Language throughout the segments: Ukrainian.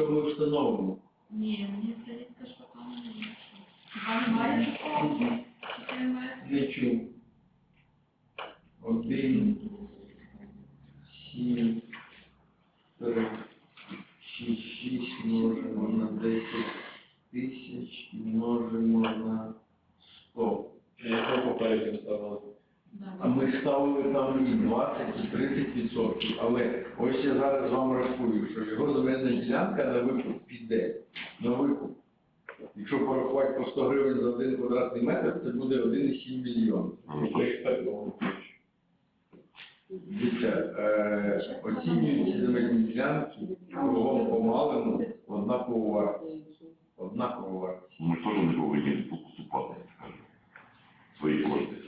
якщо ми встановимо. Ні, мені здається, що там не є. Хіба немає такого? Чи немає? Не чув. Один, сім, три, шість, шість множимо на десять тисяч і множимо на сто. Яку попередньо ставили? А ми ставили там і 20, і 30 відсотків. Але ось я зараз вам рахую, що його земельна ділянка на викуп піде. На викуп. Якщо порахувати по 100 гривень за один квадратний метр, це буде 1,7 мільйон. Дивіться, е, оцінюють ці земельні ділянки кругом помалину однакову вартість. Однакову вартість. Ми теж не повинні поступати, скажімо, свої кошти.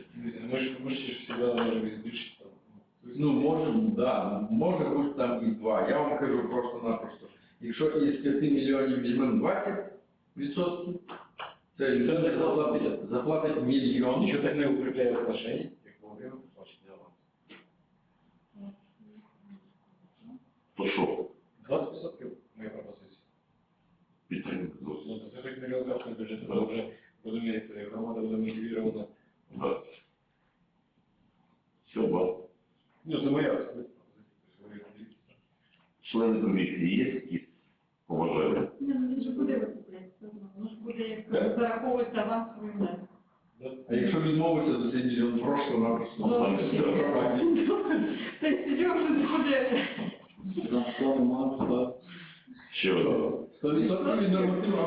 Ми ж ми ж завжди можемо збільшити там. Ну, може, да, може бути там і два. Я вам кажу просто-напросто. Якщо із 5 мільйонів візьмемо 20 відсотків, це людина заплатить, заплатить мільйон. Нічого так не укріпляє отношення, як во время плачення авансу. То що, 20% моя пропозиція. підтримка зовсім. Ну, це хоч мільйон капсуль бюджету, але вже розумієте, громада буде мотивірована. Да. Все, ба. Ну, це моя. Члени комісії є якісь побажання? Ні, ну він же буде викупляти все. Воно ж буде як зараховуватися авансовий внесок. А якщо відмовитися за цей мільйон просто-напросто. Ну, там все. Та й Сережа буде. Ще одне. 100% від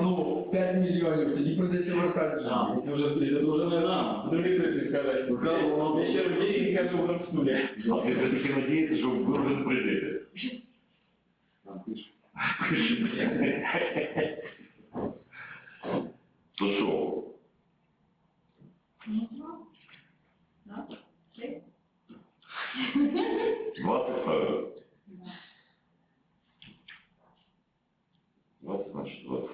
ну 5 мільйонів, тоді прийдеться вертати. Це вже, це вже не нам. Прийти сказати. Ще раз деньги кажу в стулі. А я все-таки надіюся, що ви вже не прийдете. То що, Ну, два. Да? Три? 20 ставили? 20, значить 20.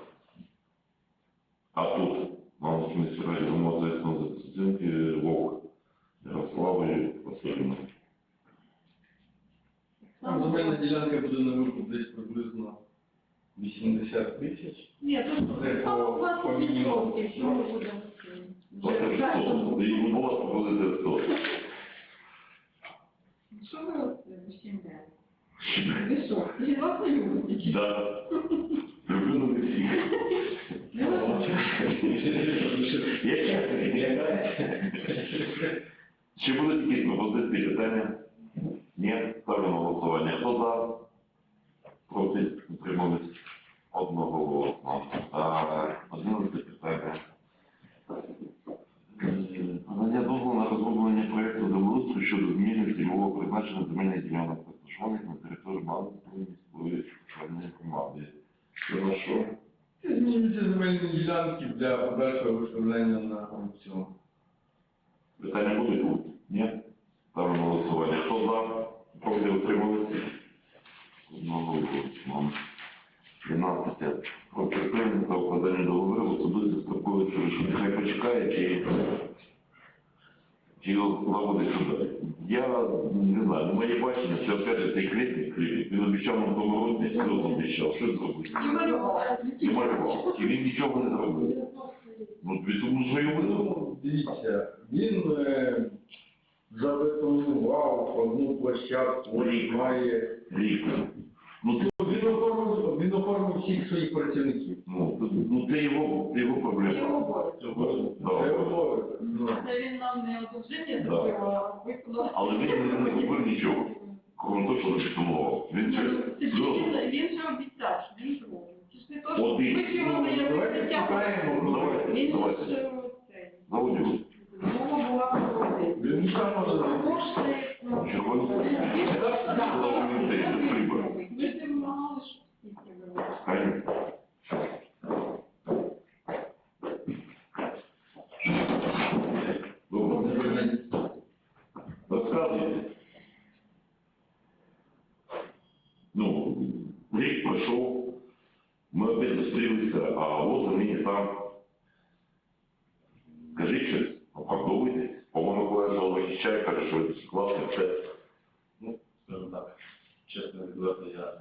А тут, на нашому місці раді громадського за підтримки Вовк Ярославою Васильівною. Там земельна ділянка буде на викуп десь приблизно 80 тисяч. Ні, Це по- там по мінімуму. відсотків, що ми будемо. Оце Вже ж 100, кожному. і у вас буде 100. Що ви оце ущемляєте? Ви що, жінок не любите? Да. Люблю на всіх. Не любите? Я чесно. Чи будуть якісь пропозиції питання? Ні, ставлю на голосування. Хто за? Проти утримались одного голосу. Одинадцяте питання. Е, Надання дозволу на розроблення проєкту землеустрою щодо зміни цільового призначення земельних ділянок, розташованих на території Малинської міської державної громади. Що на що? Це Змінюються земельні ділянки для подальшого виставлення на аукціон. Питання будуть? Ні? На голосування. Хто за? Проти утрималися? Одного голосу. 12. Про припинення та укладання договору особисто строковується, що нехай почекає, чи, чи лагодить сюди. Я не знаю, ну моє бачення, це опять же цей клітник, клітник. Він обіцяв нам році, сльозу обіцяв. Що зробити? І малювала. І малював. І він нічого не зробив. Ну, тому що його Ну, дивіться, він е, забетонував одну площадку, ось має. рік. Ну, це Він оформив, він оформив всіх своїх працівників. Ну, ну це його, це його проблема. Це Да. готове. Ну, Це він нам не одовження Да. зробив, а виконав. Але він не- не зробив нічого. Крім того, що запропонував. Він Ні, же ну, це ж сльозу. він, він же обіцяв, що він зробить. Це ж не то, що Один. Ну, давайте життя. шукаємо, Ну, давайте, Він давайте. ж була про один. Він сам може зробити. Чого? прибор. Не щоб всі прибирали. Правильно? Добре. Розказуйте. Ну, рік пройшов, ми опять зустрілися, а от нині там. Скажіть щось, оправдовуйтесь. Павло Миколаївич вас захищає, каже, що ви класне все.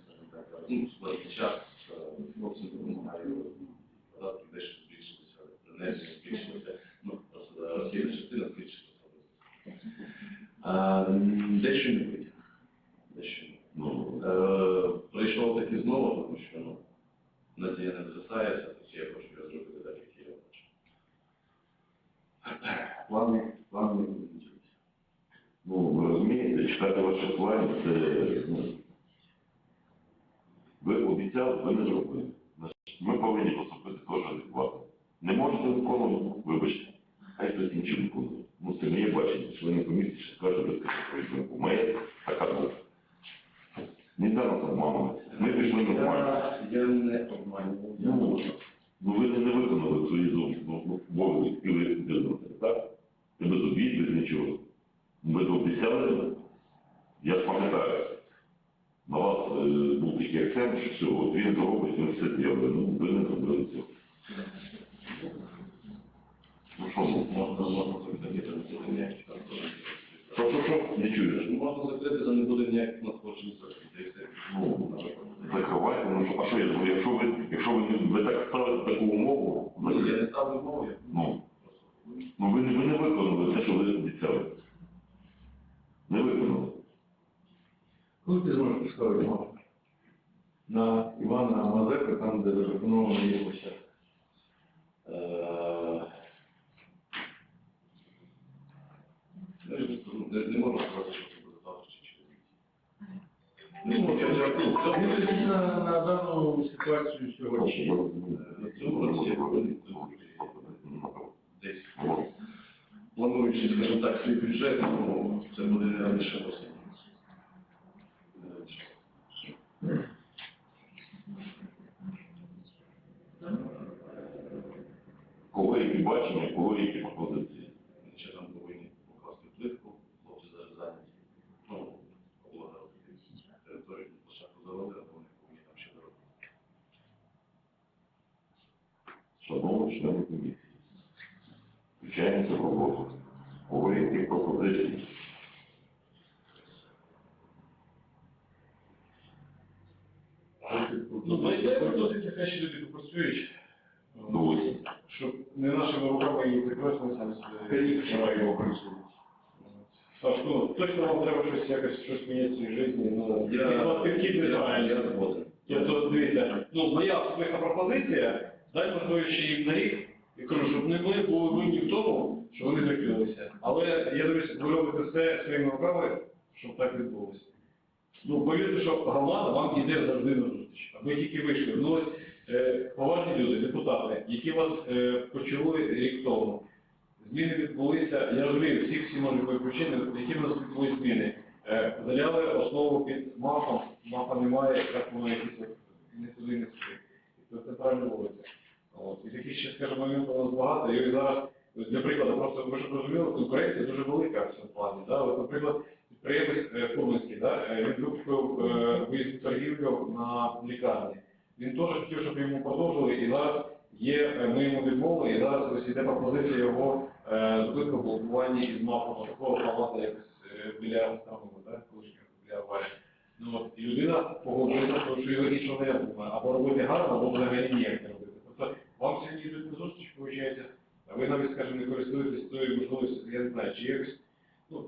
Скажімо так, чесно відверто, я намагався, але ну, А, м, дещо не витяг. Дещо. Ну, Е, прийшов таки знову, тому що ну, надія не згасає, все-таки я хочу його зробити так, як я хочу. Плани, плани не будуть. ну, ви розумієте, читати ваші плани, це, ну, ви обіцяли, ви не зробили. Ми повинні поступити теж адекватно. Не можете виконувати, вибачте, хай хтось інший виконує. Ну, це моє бачення, члени комісії ще скажуть, без свою думку. Моя така думка. Не зараз обманувати. Ми пішли нормально. Я, не обманював. я Ну, ну ви не виконали свої обов'язки, які ви держите, так? І без обід, без нічого. Ви обіцяли, я пам'ятаю, на вас е, був такий акцент, що все, от він зробить, він все зробить. Ну, ви не зробили цього. Ну що, ну, Можна, що, що, що, не чуєш? Можна закрити, це не буде ніяких надходжень з. Ну, закривайте, ну, що- а що я зроблю? Якщо ви, якщо ви, ви так ставите таку умову, Ну, ну, я не ставлю мову, я ну, Ну, ви, ви не виконали те, що ви обіцяли. Не виконали. Коли ти зможеш поставити? На Івана Мазепи, там, де запропоновано є площадка. Е, ну, Не, можу сказати, що це буде завтра чи через місяць. Ну, на, дану ситуацію сьогодні. році десь плануючи, скажімо так, свій бюджет, ну, це буде раніше осені. Е, Кого які бачення, кого які пропозиції. Ще там повинні покласти плитку, хлопці зараз зайняті. Ну, облагали територію площадку завели, а вони повинні там ще доробити. Шановні члени комісії. Включаємося в роботу. Кого які пропозиції. Ну, знайдемо пропозиції, хай ще люди попрацюють. До осені. Щоб не нашими руками її ще його працюють. Саш, ну, точно вам треба щось якось щось міняти в своїй житті. Ну, Я- я-. Я згоден. Тобто, дивіться, ну, моя особиста пропозиція, дай можливість їм на рік, і кажу, щоб не ми були винні в тому, що вони закрилися. Але я дивлюсь, ви робите все своїми руками, щоб так відбулося. Ну, повірте, що громада вам іде завжди на зустріч. А ви тільки вийшли. Ну, ось, е, поважні люди, депутати, які вас е, почули рік тому. Зміни відбулися, я розумію, всі всі бути причини, які в нас відбулись зміни. Е, заляли основу під мафом, мафа немає, як воно якісь не туди, не сюди. Це центральна вулиця. От. І таких ще, скажімо, моментів у нас багато. І зараз, для прикладу, просто ви ж розуміли, конкуренція дуже велика в цьому плані. Да? От, наприклад, підприємець е, Фурманський, да? е, він викупив е, виїзд торгівлю на лікарні. Він теж хотів, щоб йому продовжили, і зараз є, е, ми йому відмовили, і зараз ось іде пропозиція його е, зупинка в блокуванні із мапами такого формату, якось е, біля да, колишнього, біля аварії. Ну, от, людина погоджується, тому що його іншого не думає, або робити гарно, або взагалі ніяк не робити. Тобто вам сьогодні йдуть на зустріч, виходить, а ви навіть, скажімо, не користуєтесь тою можливістю, я не знаю, чи якось, ну,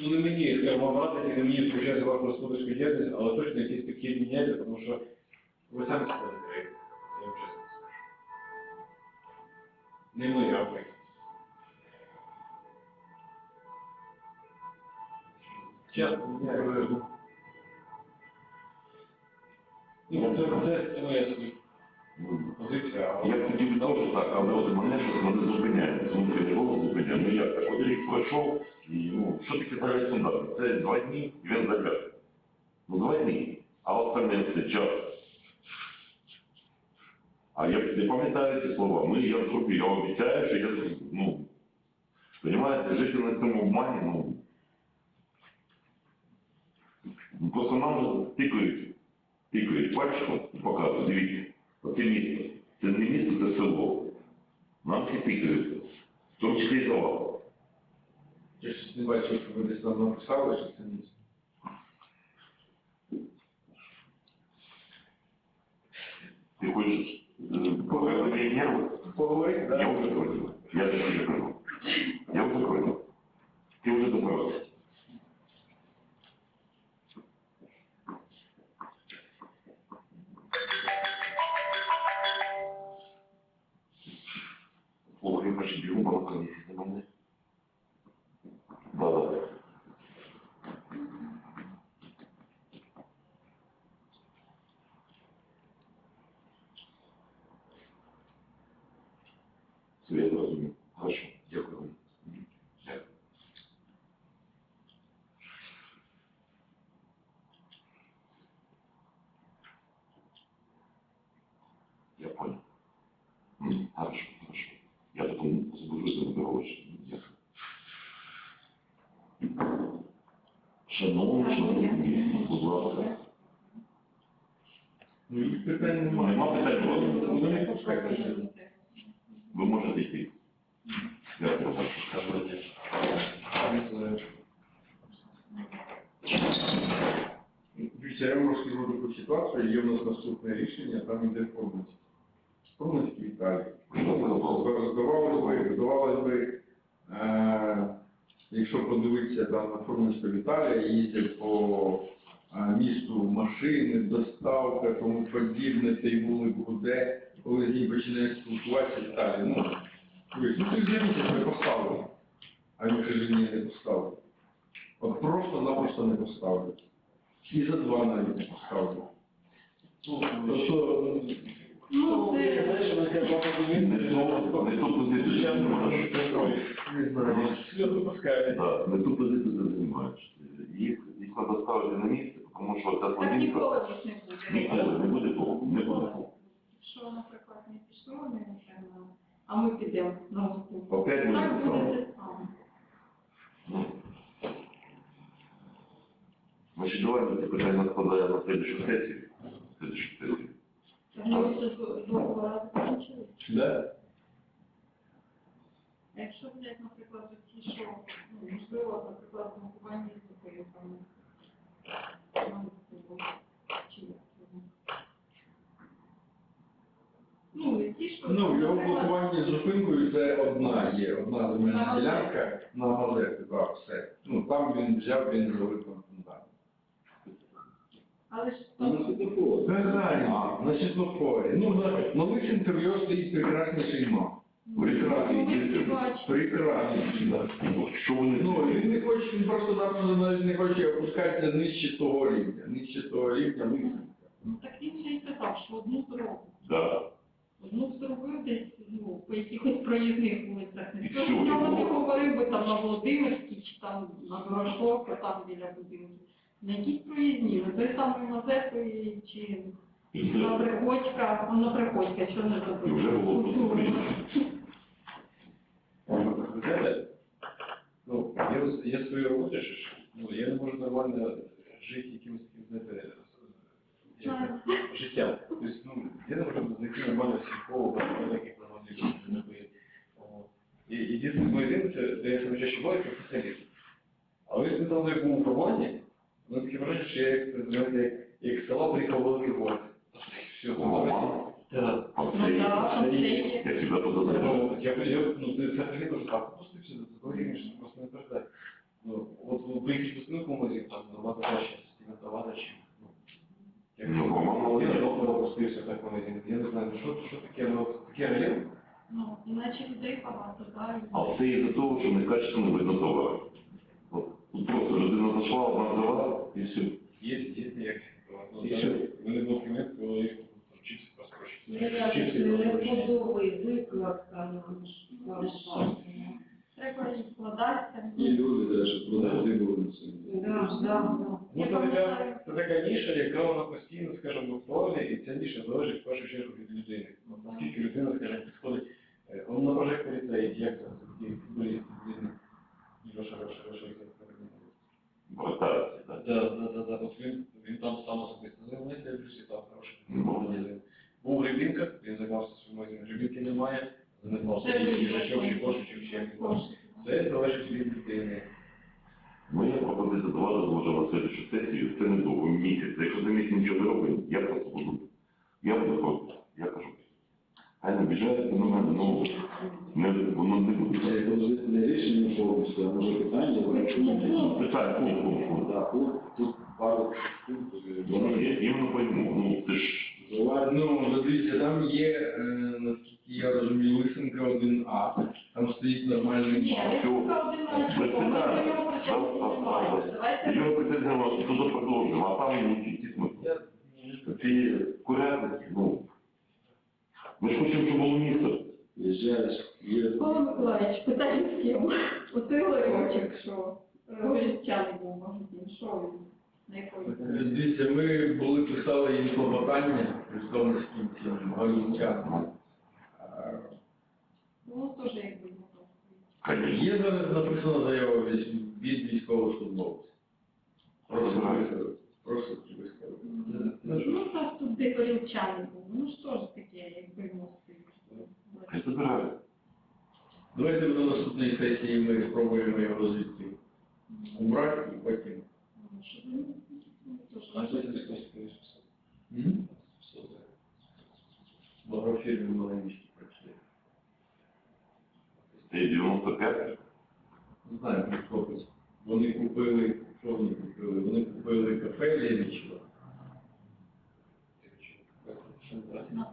ну не мені, скажімо, вам не мені включати вашу господарську діяльність, але точно якийсь підхід міняти, тому що ви самі закриєте, я вам. Не ми, а ви. Чесно, не Ну, це, це, моя позиція, Я б хотів теж так, але от мене щось мене зупиняє. Внутрішній голос зупиняє. Ну як так? От рік пройшов, і ну, що таке правильний стандарт? Це два дні, і він зав'яже. Ну, два дні. А остальне це час. А я не пам'ятаю ці слова. Ми, я зроблю, я обіцяю, що я, ну, Понимаєте, жити на цьому обмані, ну, ну, просто нам тикають, тикають пальчиком і показують, дивіться, оце місто, це не місто, це село. Нам всі тикають, в тому числі і за вас. Я щось не бачив, що ви десь там написали, що це місце. Ти хочеш е, поговорити мої нерви? Поговорити, Я вже говорю. Я вже кажу. Я вже говорю. Ти вже добрався. de Bilbao, Шановні комісії, будь ласка. Ну, їх питань немає. Нема питань. Ну, Вони пускайте. Ви можете йти. Дякую. Дивіться, я вам розкажу таку ситуацію, є в нас наступне рішення, там йде Форнець. Форнецький Віталій. Здавалось би, здавалось би, е, якщо подивитися там на Форнецького Віталія, їздять по місту машини, доставка, тому подібне, цей вулик гуде, коли з ним починаєш спілкуватися Віталій, ну, чуєш, ну ти звернися, не поставили. А він каже, ні, не поставили. От просто-напросто не поставили. І за два навіть не поставили. Тобто, Ну, це... Не ту- позицію займаєш. не. Так, ту ти займаєш. Їх, їх треба ставити на місце, тому що ця Так ніколи ж не буде. ніколи не буде того, не буде того. Якщо, наприклад, не пішло, не напевно, а ми підемо на уступ. Опять буде Так того. буде те саме. Ну. Значить, давайте це питання складає на следующу сесію. Следующу сесію. Вже другого разу закінчили. Да? Якщо взяти, наприклад, ті, що, ну, можливо, наприклад, блокування язикою, там, ну, це, ну. Ті, що, Ну, його блокування з зупинкою це одна є, одна земельна ділянка на газети, так, все. Ну, там він взяв, він зробив там. Але ж Ну, там, Правильно, на світлофорі. Ну, на, на інтерв'ю стоїть мав. Прекрасний, Ну, прекрасний, да. Ну, Що вони Ну, він не хоче, він просто нам навіть не хоче опускатися нижче того рівня, нижче того рівня ну, так він же і казав, що одну дорогу. Да. Одну зробив десь, ну, по якихось проїзних вулицях. І Не і я не було. говорив би там на Володимирській, чи там на Дорошовка, там біля будинку. На якісь проїзні, на той самий Мазепи, чи на. Приходька, ну на Приходька, що не І вже було просто ну, я, я свою роботу, що ну, я не можу нормально жити якимось знаєте, життям. Тобто, ну, я не можу знайти нормально психолога, яких нормальних не бої. І єдиний магазин, це, де я саме чаще буваю, це спеціаліст. Але якщо там я був у форматі, ну таке враження, що я як, знаєте, як, села приїхав великий город. Все. Ну там це є. Я всегда подозревал. Ну, я, я, ну, це це так, просто все, це говорили, що просто не передати. Ну, от ви приїхали по спинку магазин, там набагато краще стиментовано, чим, ну, Ну, мама, я я- не опустився так магазин, я не знаю, що, що таке, ну, таке район, Ну, іначе людей багато, так? А це із-за того, що некачественно видно товар. От, просто людина зайшла, одна взяла, і. Ну, І так, що? в мене був клієнт, коли викладка нам. Треба їх вкладатися. Люди. Да, да, да. Ну, це така, це така ніша, яка вона постійно, скажімо, актуальна, і ця ніша залежить в першу чергу від людини. Наскільки людина, скажімо, підходить, е, он на прожекторі як це, такий футболіст, Леша, як це так Братається, так. Да, да, да, да, от він, він там сам особисто займається, я дивлюся, там хороший Ну. Був Гребінка, він займався своїм Гребінки немає, занепався Це їжачок, чи кошик, чи ще якось. Це залежить від людини. Моя пропозиція до вас на следующу сесію, це не довго, місяць. Якщо за місяць нічого не робимо, я просто буду. Я буду проти. Я кажу. Хай не біжають на мене, ну, не, воно не буде. Це не рішення повністю, а може питання. Питання, пункт, пункт, пункт. Так, тут, тут пару пунктів. Воно є, іменно пойму, ну, це ж, Ну, ну, дивіться, там є, е, наскільки я розумію, лисенка 1А, там стоїть нормальний Ні, мав. тільки не його претензія туди продовжуємо, а там йому ті смисл. Ці курятники, ну, ми ж хочемо, щоб було місце. В'їжджаєш, є. Павло Миколаївич, питання в тему. Отили очік, що життя не був магазин. Що він? На якої? Дивіться, ми були писали їм клопотання представницьким цим галінчанам. Ну, теж якби могло. Є за- написана заява від від військовослужбовців. Прошу, Ага. ви- прошу, ви сказали. Ну, так тут де горілчани був. Давайте до наступної сесії ми спробуємо його звідти убрати і потім. А що ти скажеш? М? В агрофірмі в місті працює. Стоїть 95. Не знаю, про хлопець. Вони купили, що вони купили? Вони купили кафе Лєвічева.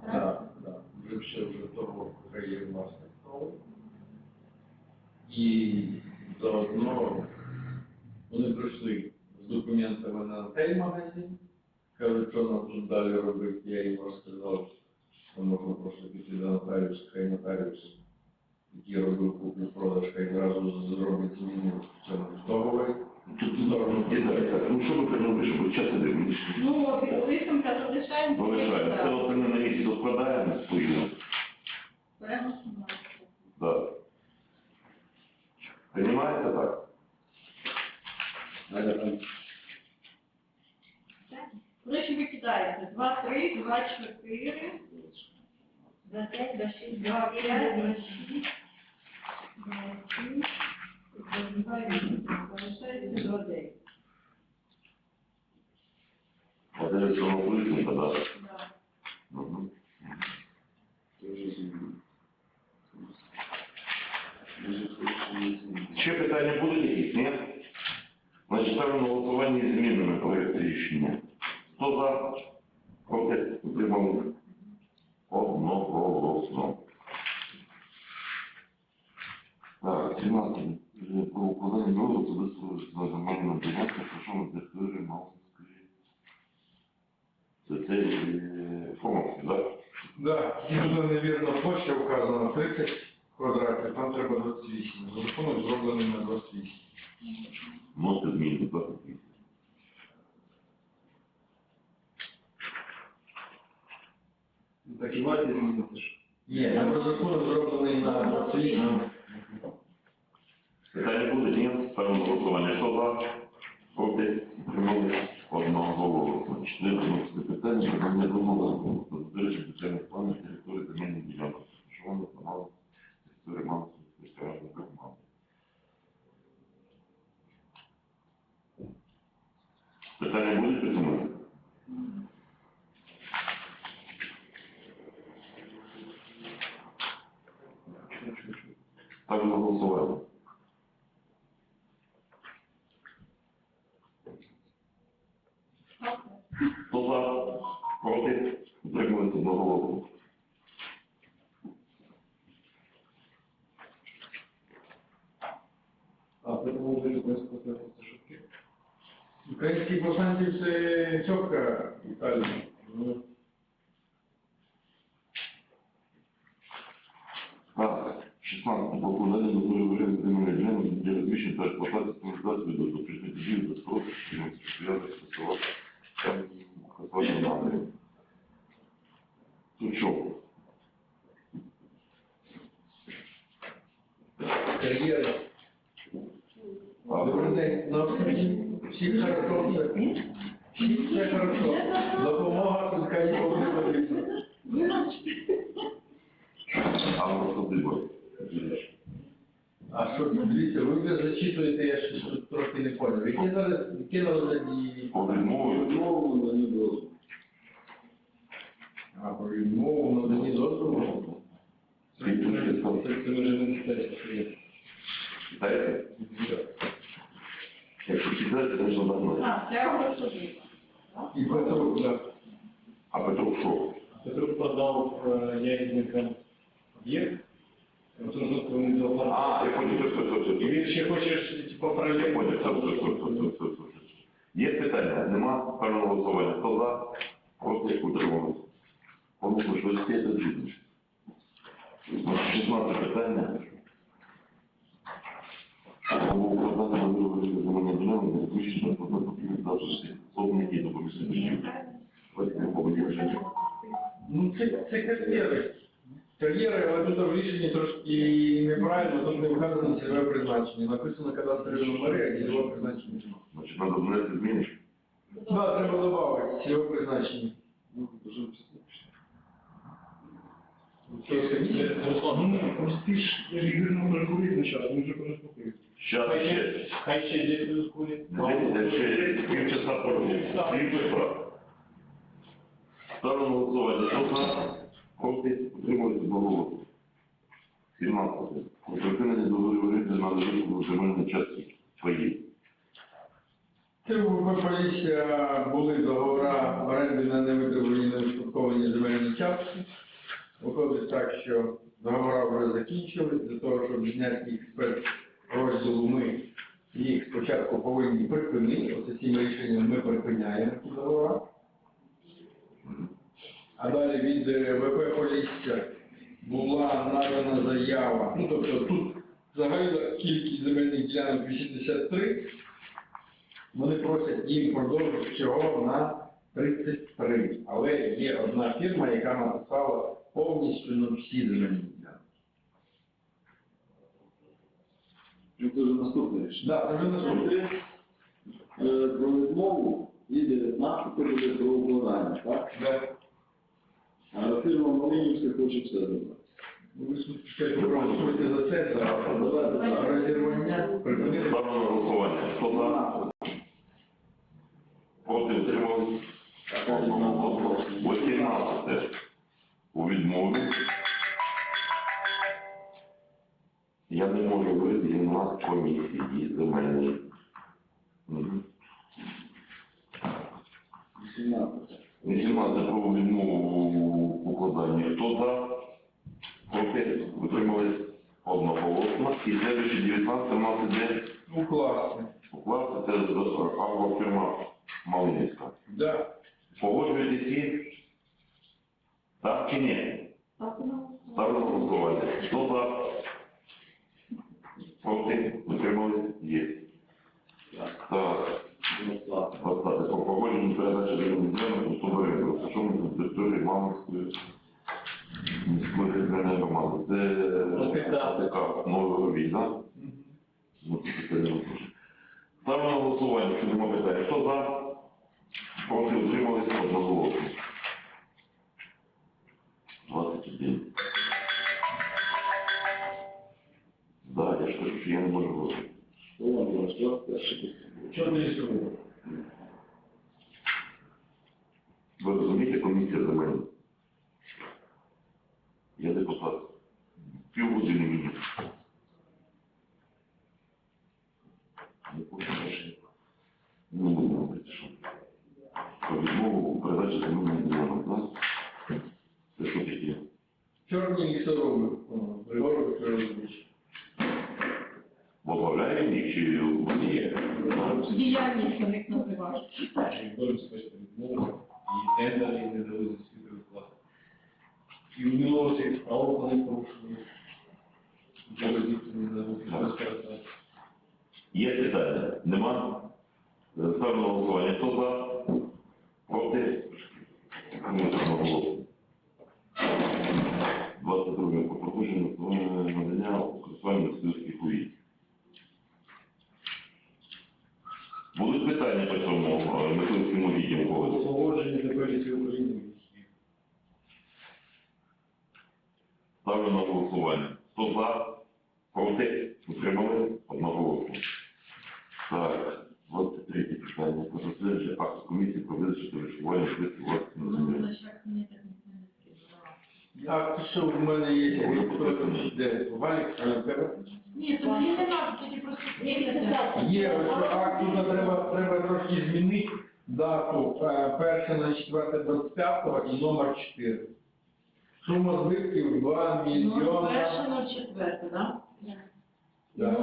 Так, так. Вже ще вже того кафе є власник. І заодно вони прийшли з документами на цей магазин. Кажуть, що нам тут далі робити. Я їм розказав, що можна до нотаріуса, хай нотаріус, який робив куплю-продаж, хай зразу зробить зміни в цьому договорі. Тут здорово. Ну що ви прийняли, щоб час іде? Мені Ну, залишаємо. Ну, лишаємо. Це от ми на місці складаємо свою. Беремо 17. Да. Понимаете так? Надо там Коротше, ви кидаєте 2, 3, 2, 4, 2, 5, 2, 6, 2, 5, 2, 6, 2, 7, 2, 8. Залишається 2, 9. Вот это все вулиці. Може, хочеш зміни. Ще питання будуть якісь, ні? Значить, ставимо на голосування змінами проєкту рішення. Хто за? Проти? Утримали? Одноголосно. Так, 17. Е, Про укладання договору особисто за земельну ділянку, про що ми території Малинської. Це цей е, Фомовський, так? Да, і тут невірно площа вказана 30 квадратів, там треба 28. Рахунок зроблений на 28. Можете змінити, так? Так і варті змінити ж. Ні, там розрахунок зроблений на 28. Питання буде, ні? Ставимо голосування. Хто за? Проти? Утримали? Одного голосу. Чотири питання, про мене домовлено. Збереження спеціальних планів території земельних ділянок. Що вони планували території Мамської спеціальної громади. Питання буде підсумувати? Ставлю на голосування. Хто за? Проти? Утримується одного голосу. А, це було дуже близько до шутки. Український повстанців це цьопка Італії. Ну, Так, 16 по укладанню договору варіант земельної ділянки для розміщення та експлуатації стандартної до допустити дії без спрошу, що не сприятливо стосувати там хасування надри. Тут що? Кар'єра. Добрий день. На всіх хорошо. Всіх все хорошо. Допомога нікому не потрібна. А що ти А що, дивіться, ви вже зачитуєте, я щось тут трохи не поняв. Які зараз, які розгляді, По відмові Відмову не було. а, про відмову надані дозволу? Це вже не читається, що є. Читаєте? Якщо читаєте, то що давно. А, це агросуди. І Петрук, да. А Петро що? Петрук продав е, ягідникам об'єкт. А, я понял, все, все, все, І він ще хоче, типу, Я паралельно. понял, все, все, все, все, все, все, все. Є питання? Нема певного голосування. Хто за? Проти утримувалися. Помилку, що є це звітніше. 16 питання. Або укладання договору земельної ділянки для виключення податкових завжди особних і допоміжних. Давайте ми побудемо. Ну, це, це кар'єри. Кар'єри, але тут в рішенні трошки неправильно, тут не вказано цільове призначення. Написано кадастрові номери, а цільове призначення. немає. Значить, треба внести зміни. Так, Да, треба додати цільове призначення. Ну, дуже Ну, просто ти ж, я ж Ігор не може на час, він вже Щас ще. Хай ще 10 хвилин. Дивіться, ще півчаса порву. Півчаса. Ставлю на голосування. Хто за? Проти? Утримується одного 17. Про припинення договорів оренди на дорожньому земельній частці свої. Це у були договори оренди на невитребувані неуспадковані земельні частки. Виходить так, що договори вже закінчились, для того, щоб зняти їх з розділу ми їх спочатку повинні припинити. Оце цим рішенням ми припиняємо ці договори. А далі від е, ВП Полісся була надана заява, ну тобто тут загальна кількість земельних ділянок 83, вони просять їм продовжити всього на 33. Але є одна фірма, яка написала повністю на всі земельні ділянки. Ну, це вже наступне рішення. Да, це вже наступне. Е, Про відмову і 19 буде про укладання, так? Да. А фірма Малинівська хоче все зробити. Ну, Ви спочатку проголосуйте за це, за Давайте так. розірвання, нас комісії земельної. Мгм. 18. 18 про відмову в укладанні. Хто за? Проти? Утримались? Одноголосно. І следующий 19 у нас іде Ну, класно. укласти це агрофірма Малинівська. Да. Погоджуєтесь всі? Так чи ні? Ставлю на голосування. Хто за? Проти? Утримались? Є. Так. По погодженню передачі земельних у Соборі, розташованих на території Мамської міської територіальної громади. Це АТК Нового Війна. Ну. Ставлю на голосування, що нема питання. Хто за? Проти утрималися одноголосно. 21. Кажу, що я не можу говорити. Чорний лісовий. Ви розумієте, комісія земельна? Я депутат. Півгодини мені. Не хочу більше. Не буду що. Про відмову передачі земельної ділянок, да? Це що таке? Лісороби, о, Григорович Григорович. Возглавляє їх чи ні? Діяльність у них називають. Борис Петрович відмовив, і тендери не дали за свій виплат. І у Мілосі справу вони порушили. Є питання? Нема? Ставлю голосування. Хто за? Проти? Так голосуємо. 22 про пропущення надання користування спільських угідь. Будуть питання по цьому е, мисливському відділу когось? Погодження для поліції України. Ставлю на голосування. Хто за? Проти? Утримали? Одноголосно. Так, 23 питання. Про затвердження акту комісії про визначення вишивання списків власних на землі. А що в мене є, де? Валік, а в? Ні, то мені не треба, тоді просто. Є, акт тут треба, треба трошки змінити дату е, перше на четверте 25 і номер 4. Сума збитків 2 Ну, мільйона перше на четверте, так? Да.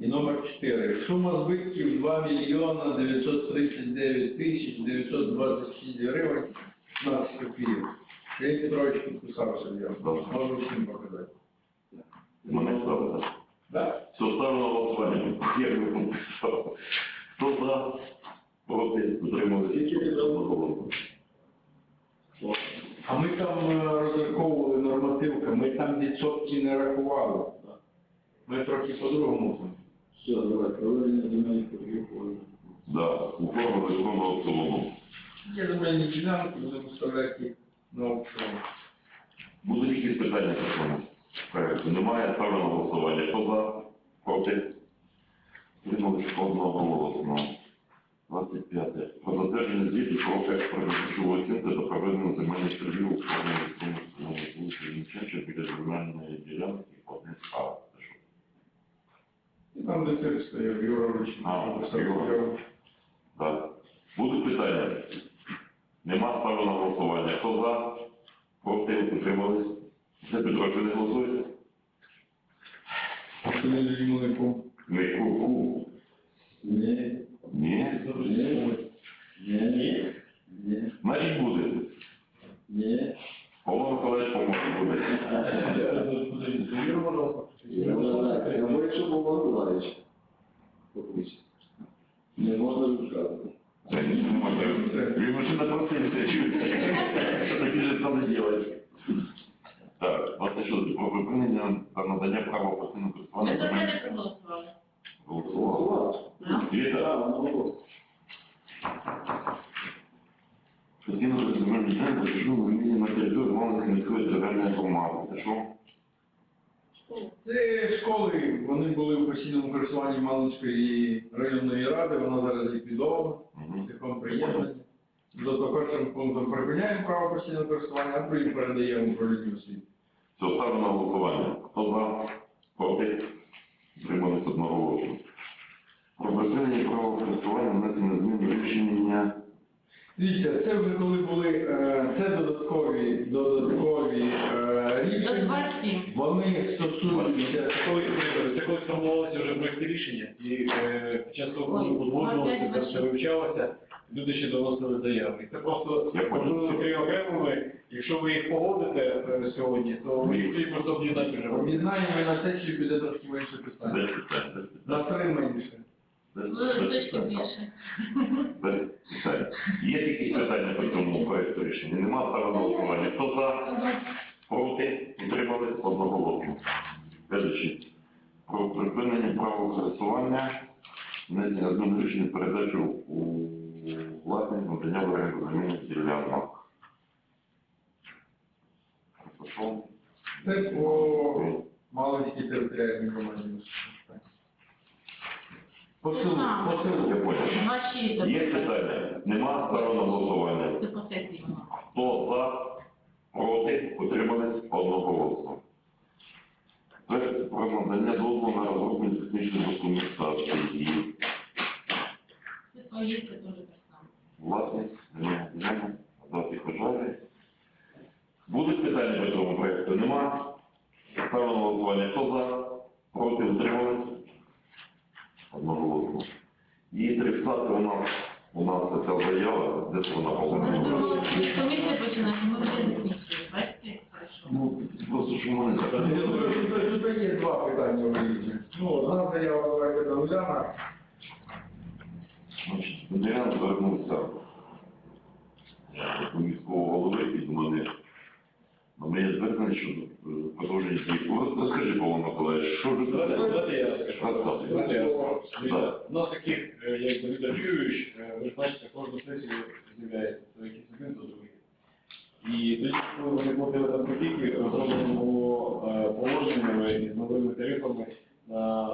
і номер 4. Сума збитків 2 мільйона 939 тисяч 926 гривень 16 копійок. Сергій Петрович підписався, я можу всім показати. Мене ставити. Да? Все, ставлю на голосування. Я не написав. Хто за? Проти? Утримали? Скільки ти дав? А ми там е, розраховували нормативка, ми там відсотки не рахували. Ми трохи по-другому. Все, давай, проведення земельних торгів. Да, уформили виконного в цілому. Є земельні ділянки, будемо вставляти аукціон. Будуть якісь питання цьому проекту? Немає, ставлю на голосування. Хто за? Проти? Утримались одного голосно. 25. Про затвердження звіту про проект прогресивної оцінки та проведення земельних торгів у формі інструментального вулиці Вінченча біля земельної ділянки одне справ. І там де стояв, Юра Ручний. А. Юра. Так. Будуть питання? Нема ставлю на голосування. Хто за? Проти? Утримались? Це Петро, ви не голосуєте? Не кругу. Ні, Ні? ні, ні, ні, Значить буде. ні. Павло Миколаївич поможе буде. Юра, пожалуйста. Я говорю, що Павло Миколаївич. Не можна розказувати. Ні, не машина чуєте? Що такі же треба робити? Так, власне, що про припинення та надання права постійного Ми користування за це земель не проголосували. голосували. Віта, Так, постійно земельні ділянки розташовані в на території Івановської міської територіальної громади. Це що? Це школи, вони були в постійному користуванні Малинської районної ради, вона зараз ліквідована, Мгм. цілком приєднані. Тобто першим пунктом припиняємо право постійного користування, а другим передаємо управлінню освіти. Все, ставлю на голосування. Хто за? Проти? Утримались одного голосу. Про припинення права користування внесення змін рішення Дивіться, це вже коли були, е, це додаткові, додаткові е, рішення, вони стосуються Це коли, це коли сформувалося вже проєкти рішення, і е, під час того, узгоджувалося, це все вивчалося, люди ще доносили заяви. Це просто три окремими, якщо ви їх погодите сьогодні, то ви їх тоді просто об'єднати вже. об'єднаємо на сесію піде трошки менше питань. Без На три менше. Точки більше. Без питань. Є якісь питання по цьому проекту рішення? Нема на голосування. Хто за? Проти? Утримались одноголосно. Следующий. Про припинення права користування, внесення змін рішення передачу у власність надання в оренду земельних ділянок. Пішов. Це по Малинській територіальній громаді. По селу, по Я понял. Є питання? Нема ставлю на голосування. Хто за, проти, утримались одноголосно. Проект про надання дозволу на розроблення технічної документації. Власність, немає ділянок, дати пожежі. Будуть питання по цьому проекту? Нема. Ставлю на голосування. Хто за, проти, утримались? Одноголосно. І 30 у нас, у нас ця заява, де це вона повинна бути? комісія починає, ми вже закінчили. Бачите. Ну, просто що мене Тут тут є два питання в різні. Ну, одна заява давайте до Уляна. Значить, Андріан звернувся до міського голови і до мене. На моє звернення щодо продовження цієї. От Розкажи, Павло Миколаївич, що ж Давайте давайте я скажу. Давайте я скажу. У нас таких, як Давид Юрійович, ви ж бачите, кожну сесію з'являється якийсь один, до другий. І тоді, коли вони платили там копійки, розробленому е, положеннями і з новими тарифами на